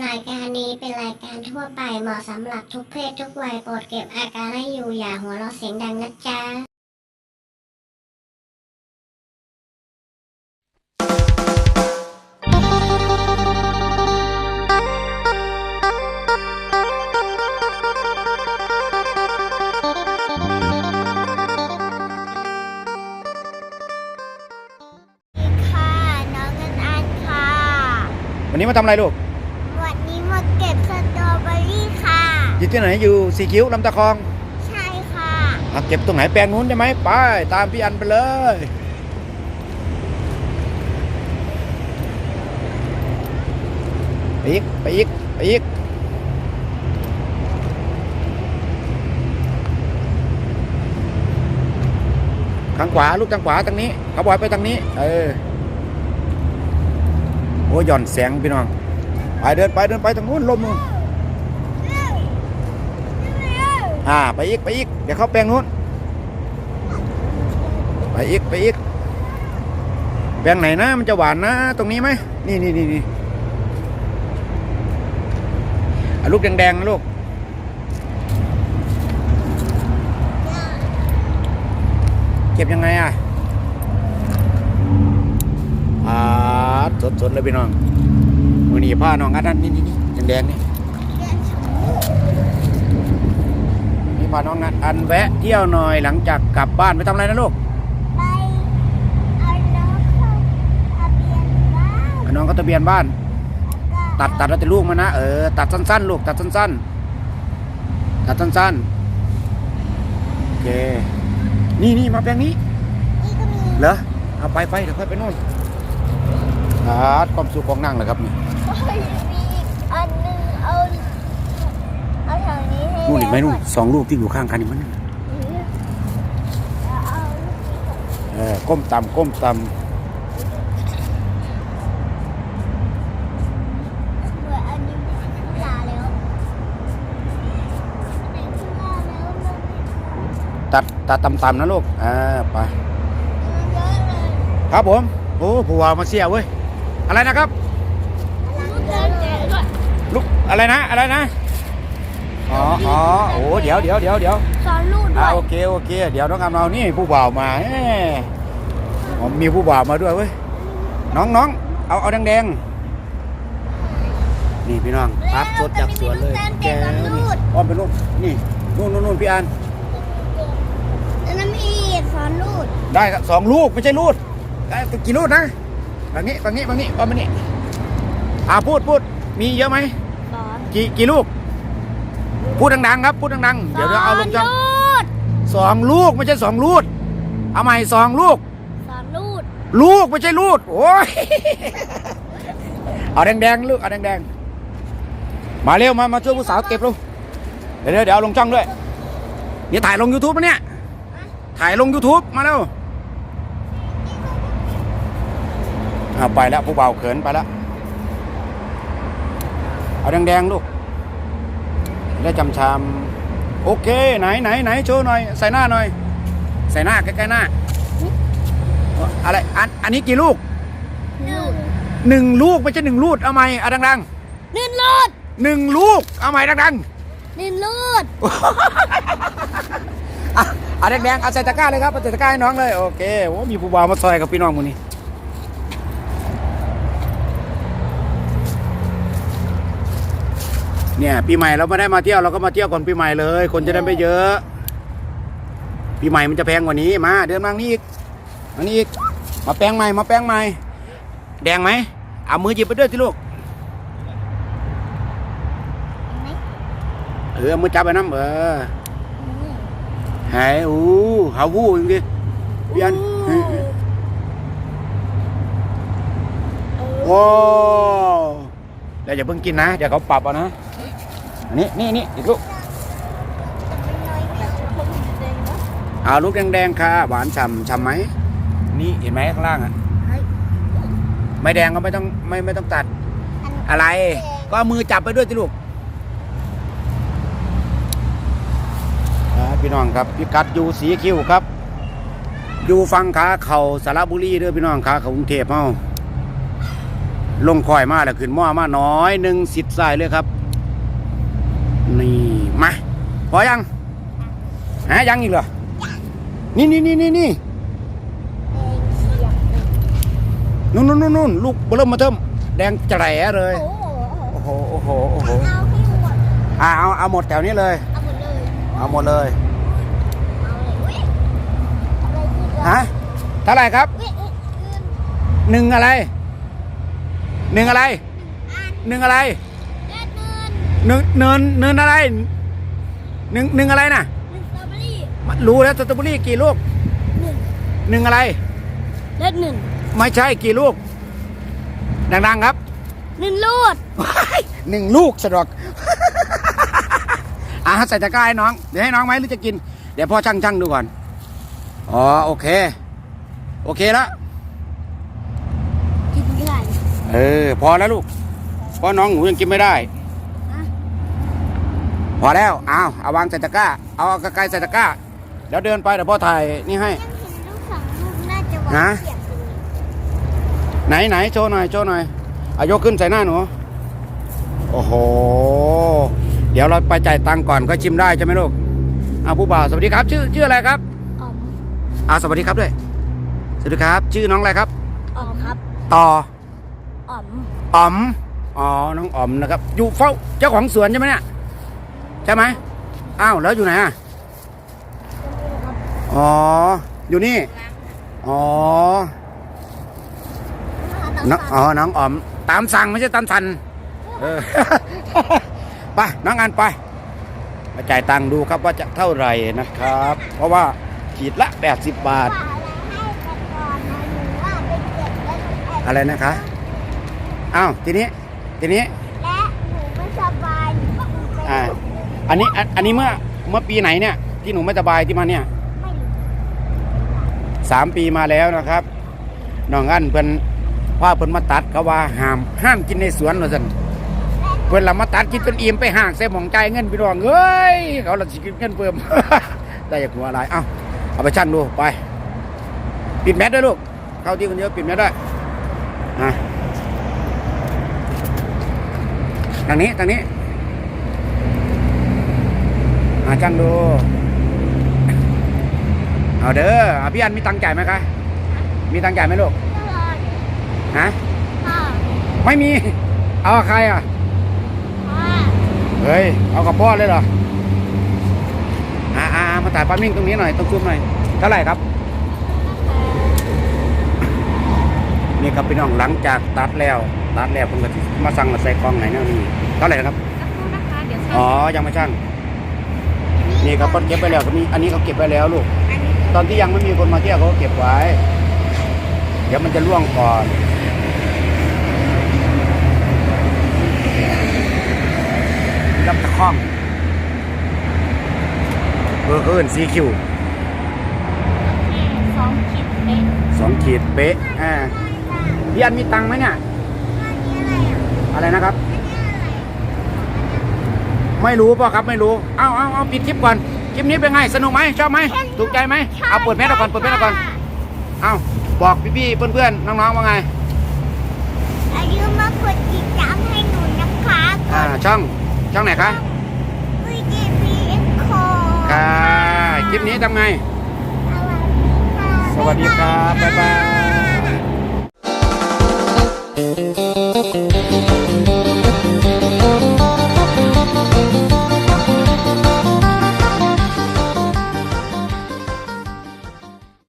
รายการนี้เป็นรายการทั่วไปเหมาะสำหรับทุกเพศทุกวัยโปรดเก็บอาการให้อยู่อย่าหัวเราะเสียงดังนะจ๊ะค่ะน้องเงินอันค่ะวันนี้มาทำอะไรลูก อยู่ที่ไหนอยู่สีคิ้วลำตะคองใช่ค่ะอะเก็บตรงไหนแปลงนู้นใช่ไหมไปตามพี่อันไปเลยไปอีกไปอีกไปอีกทางขวาลูกทางขวาทางนี้เขาบอยไปทางนี้ เออโอ้ยหย่อนแสงพี่น้องไปเดินไปเดินไปทางนู้นลมนู้น อ่า ไปอีก ไปอีก เดี๋ยวเข้าแปลงนู้น ไปอีก ไปอีก แปลงไหนนะ มันจะหวานนะ ตรงนี้ไหม นี่นี่นี่นี่ลูกแดงๆนะลูก เก็บยังไงอะอ่าสดๆเลยพี่น้องมือหนีผ้าน้องอันนั้นนี่นี่แดงๆนี่ พาน้องนัดอันแวะเที่ยวหน่อยหลังจากกลับบ้านไปทำอะไรนะลูกไปเอาน้องเข้าทะเบียนบ้านน้องก็ทะเบียนบ้าน ตัดตัดแล้วแต่ลูกมานะเออตัดสั้นๆ ลูกตัดสั้นๆ ตัดสั้นๆโอเคนี่นี่มาแปลงนี้นี่ก็มีเหรอเอาไปไปเดี๋ยวค่อยไปนู่นตัดความสุขของนั่งเลยครับนี่มีอันหนึงเอาเอาแถวนี้ให้ นู่น เห็นไหมนู่นสองลูกที่อยู่ข้างกันนี่มันนั่นแล้วเอาลูกนี้ก่อนก้มต่ำก้มต่ำตัดตัดต่ำๆนะลูก อ่า ไป ครับผม โอ้ผู้ว่ามาเสียเว้ย อะไรนะครับ ลูกอะไรนะ อะไรนะ อ๋ออ๋อโอ้เดี๋ยวเดี๋ยวเดี๋ยวเดี๋ยวสอนลูกด้อ่าวยโอเคโอเค เดี๋ยวน้องอำเรานี่ผู้บ่าวมาแหมอ๋อมีผู้บ่าวมาด้วยเว้ยน้องน้องเอาเอาแดงๆนี่พี่น้องพับสดจากสวนเลยแกนี่อ้อมไปลูกนี่นู่นนู่นนู่นพี่อันแล้วน้ำมีสอนลูกได้ครับสองลูกไม่ใช่ลูกได้กี่ลูกนะฝั่งนี้ฝั่งนี้ฝั่งนี้อ้อมไปนี่อ่าพูดพูดมีเยอะไหมสอนกี่กี่ลูก พูดดังๆครับ พูดดังๆ เดี๋ยวเราเอาลงช่องลูกสองลูกไม่ใช่สองลูกเอาใหม่สองลูก สอนลูกลูกไม่ใช่ลูกโอ้ย เอาแดงๆลูก เอาแดงๆ มาเร็วมา มาช่วยผู้สาวเก็บลูก เดี๋ยวเดี๋ยวเดี๋ยวเอาลงช่องด้วยนี่ถ่ายลง YouTube นะเนี่ย ถ่ายลง YouTube มาเร็วเอาไปแล้วผู้บ่าวเขินไปแล้ว เอาแดงๆลูก ได้จำชามโอเค ไหนไหนไหนโชว์หน่อย ใส่หน้าหน่อย ใส่หน้าใกล้ๆหน้า อะไรอันอันนี้กี่ลูกลูกหนึ่งลูกไม่ใช่หนึ่งลูกเอาใหม่เอาดังหนึ่งลูกๆหนึ่งลูกเอาใหม่ดังหนึ่งลูกๆอะเอาแดงๆเอาใส่ตะกร้าเลยครับเอาใส่ตะกร้าให้น้องเลยโอเคโอ้มีผู้บ่าวมาซอยกับพี่น้องมูนี่ เนี่ยปีใหม่เราไม่ได้มาเที่ยวเราก็มาเที่ยวก่อนปีใหม่เลย คนจะได้ไม่เยอะปีใหม่มันจะแพงกว่านี้มาเดินมาทางนี้อีกทางนี้อีกมาแปลงใหม่มาแปลงใหม่แดงไหมเอามือหยิบไปด้วยสิลูกเออเอามือจับไปน้ำเออหายอู้หาวูจริงๆพี่อันโอ้เดี๋ยวอย่าเพิ่งกินนะ เดี๋ยวเขาปรับเอานะ อันนี้นี่นี่อีกลูกเอาลูกแดงๆค่ะ หวานฉ่ำฉ่ำไหมนี่เห็นไหมข้างล่างอะไม่แดงก็ไม่ต้องไม่ไม่ต้องตัด อะไร ก็เอามือจับไปด้วยสิลูกครับพี่น้องครับพิกัดอยู่สีคิ้วครับ อยู่ฟังขาเขาสระบุรีเด้อพี่น้องขาเขากรุงเทพเฮาลงคอยมาแล้วขึ้นหม้อมาน้อยหนึ่งสิทธิ์ใส่เลยครับนี่ มาพอยังฮะยังอีกเหรอ นี่นี่นี่นี่นี่เองเชียบนู่นนู่นนู่นนู่นลูกเริ่มมาเทิมแดงแจ๋เลย โอ้โห โอ้โห โอ้โหโอ้โหเอาให้หมดอ่าเอาเอาหมดแถวนี้เลย เอาหมดเลยเอาหมดเลยเอาเลยอุ้ยอะไรอีกฮะเท่าไหร่ครับอุ้ยอุ้ยอืมหนึ่งอะไร หนึ่งอะไรอ่านหนึ่งอะไรเลขเงินหนึ่งเนินเนินอะไร หนึ่งหนึ่งอะไรน่ะหนึ่งสตรอเบอรี่รู้แล้วสตรอเบอรี่กี่ลูกหนึ่งหนึ่งอะไร เลขหนึ่งไม่ใช่กี่ลูก ดังๆครับหนึ่งลูดหนึ่งลูกสะดอกอะใส่ตะกร้าให้น้อง เดี๋ยวให้น้องไหมหรือจะกิน เดี๋ยวพ่อช่างช่างดูก่อน อ๋อโอเค โอเคแล้วกินไม่ได้ เออ พอแล้วลูก เพราะน้องหนูยังกินไม่ได้อะ พอแล้วเอาเอาวางใส่ตะกร้า เอากระไกลใส่ตะกร้า แล้วเดินไปเดี๋ยวพ่อถ่ายนี่ให้ยังเห็นลูกสองลูกน่าจะหวาฮะนเสียบอยู่ไหนไหนโชว์หน่อยโชว์หน่อยอายกขึ้นใส่หน้าหนู โอ้โห เดี๋ยวเราไปจ่ายตังค์ก่อนก็ชิมได้ใช่ไหมลูกเอาผู้บ่าวสวัสดีครับ ชื่อชื่ออะไรครับอ๋อมอาสวัสดีครับด้วย สวัสดีครับ ชื่อน้องอะไรครับ อ๋อมครับต่ออ๋อม อ๋อม อ๋อ น้องอ๋อมนะครับ อยู่เฝ้าเจ้าของสวนใช่ไหมเนี่ย ใช่ไหมอ้าวแล้วอยู่ไหนอะอ๋อ อยู่นี่ อ๋อน้องอ๋อน้องอ๋อม ตามสั่งไม่ใช่ตามทันเออไปน้องงานไปมาจ่ายตังค์ดูครับว่าจะเท่าไหร่นะครับ เพราะว่าขีดละ 80 บาท อะไรนะคะอ้าวทีนี้ ทีนี้และหนูไม่สบายหนูก็ไป อ่าอันนี้อันอันนี้เมื่อเมื่อปีไหนเนี่ย ที่หนูไม่สบายที่มาเนี่ยไม่รู้สามปีมาแล้วนะครับน้องอันเพิ่นว่าเพิ่นมาตัดเขาว่าห้ามห้ามกินในสวนว่าซั่นเพิ่นละมาตัดกินจนอิ่มไปห่างใส่หมองใจายเงินพี่น้องเอ้ยเขาละสิกินเงินเพิ่ม ได้จากหัวอะไรเอ้าเอาไปชั่งดูไป ปิดแมสด้วยลูกเข้าที่คนเยอะปิดแมสด้วยอะทางนี้ทางนี้ มาชั่งดู เอาเด้อเอาพี่อันมีตังค์จ่ายไหมคะ มีตังค์จ่ายไหมลูกตลอดฮะพ่อไม่มี เอากับใครอะพ่อเฮ้ย เอากับพ่อเลยเหรอ อ่าอ่ามาถ่ายปามิ่งตรงนี้หน่อย ตรงซุ้มหน่อย เท่าไหร่ครับ นี่ครับพี่น้องหลังจากตัดแล้วตัดแล้วผมก็สิมาสั่งมาใส่กล่องไหนเนี่ยนี่เท่าไหร่นะครับสักครู่นะคะเดี๋ยวอ๋อ ยังไม่ช่าง นี่ครับเขาเก็บไปแล้วก็มีอันนี้เขาเก็บไปแล้วลูกอันนี้ตอนที่ยังไม่มีคนมาเที่ยวเขาก็เก็บไว้ เดี๋ยวมันจะล่วงก่อนรับตะข้องเบอร์เอินซีคิวสองขีดเป็นสองขีดเป๊ะอ่าพี่อันมีตังค์ไหมเนี่ยอะไรนะครับ ไม่รู้ป่ะครับไม่รู้ เอาเอาเอาปิดคลิปก่อน คลิปนี้เป็นไง สนุกไหมชอบไหม ถูกใจไหม เอาเปิดแมสก่อน เปิดแมสก่อน เอาบอกพี่ๆ เพื่อนๆ น้องๆ ว่าไงอายุมากดติดตามให้หนูนะคะอ่าช่อง ช่องไหนคะวีดีพีเอ็กโคค่ะคลิปนี้ทำไง สวัสดีค่ะสวัสดีครับ บ๊ายบาย